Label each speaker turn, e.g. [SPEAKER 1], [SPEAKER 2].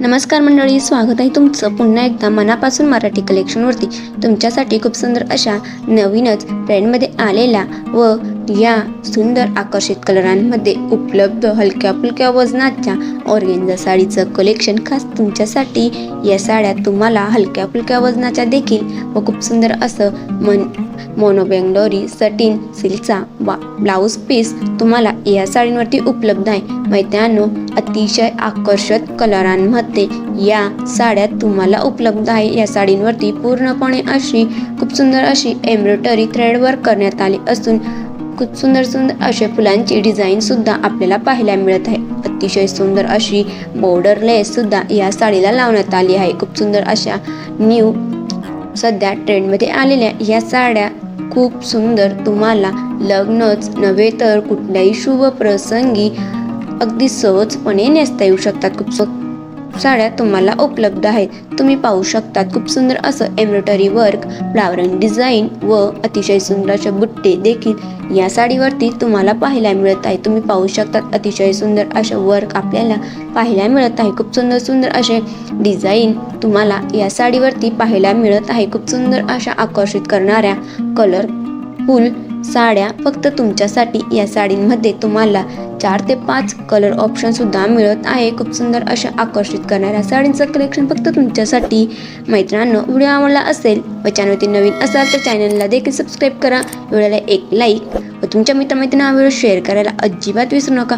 [SPEAKER 1] नमस्कार मंडळी स्वागत आहे तुमचं पुन्हा एकदा मनापासून मराठी कलेक्शनवरती तुमच्यासाठी खूप सुंदर अशा नवीनच ट्रेंडमध्ये आलेल्या व या सुंदर आकर्षित कलरांमध्ये उपलब्ध हलक्या फुलक्या वजनाच्या ऑर्गेंजा साडीचं कलेक्शन खास तुमच्यासाठी. या साड्या तुम्हाला हलक्या फुलक्या वजनाच्या देखील व खूप सुंदर असं मन मोनो बेंगलोरी सटीन सिल्कचा बा ब्लाऊज पीस तुम्हाला या साडींवरती उपलब्ध आहे. मैत्रिकांनो अतिशय आकर्षक कलरांमध्ये या साड्या तुम्हाला उपलब्ध आहे. या साडींवरती पूर्णपणे अशी खूप सुंदर अशी एम्ब्रॉयडरी थ्रेडवर करण्यात आली असून खूप सुंदर सुंदर अशा फुलांची डिझाईन सुद्धा आपल्याला पाहायला मिळत आहे. अतिशय सुंदर अशी बॉर्डर लेस सुद्धा या साडीला लावण्यात आली आहे. खूप सुंदर अशा न्यू सध्या ट्रेंडमध्ये आलेल्या या साड्या खूप सुंदर तुम्हाला लग्नच नव्हे तर कुठल्याही शुभ प्रसंगी अगदी सहजपणे नेसता येऊ शकतात. खूप सु- साड्या तुम्हाला उपलब्ध आहेत. तुम्ही पाहू शकतात खूप सुंदर असं एम्ब्रॉयडरी वर्क फ्लावरिंग डिझाईन व अतिशय सुंदर अशा बुट्टे देखील या साडीवरती तुम्हाला पाहायला मिळत आहे. तुम्ही पाहू शकतात अतिशय सुंदर अशा वर्क आपल्याला पाहायला मिळत आहे. खूप सुंदर सुंदर असे डिझाईन तुम्हाला या साडीवरती पाहायला मिळत आहे. खूप सुंदर अशा आकर्षित करणाऱ्या कलर फुल साड्या फक्त तुमच्यासाठी या साडींमध्ये तुम्हाला चार ते पाच कलर ऑप्शन सुद्धा मिळत आहे. खूप सुंदर अशा आकर्षित करणाऱ्या साडींचं कलेक्शन फक्त तुमच्यासाठी. मैत्रांनो व्हिडिओ आवडला असेल व चॅनलवरती नवीन असाल तर चॅनलला देखील सबस्क्राईब करा. व्हिडिओला एक लाईक व तुमच्या मित्रमैत्रिणींना हा व्हिडिओ शेअर करायला अजिबात विसरू नका.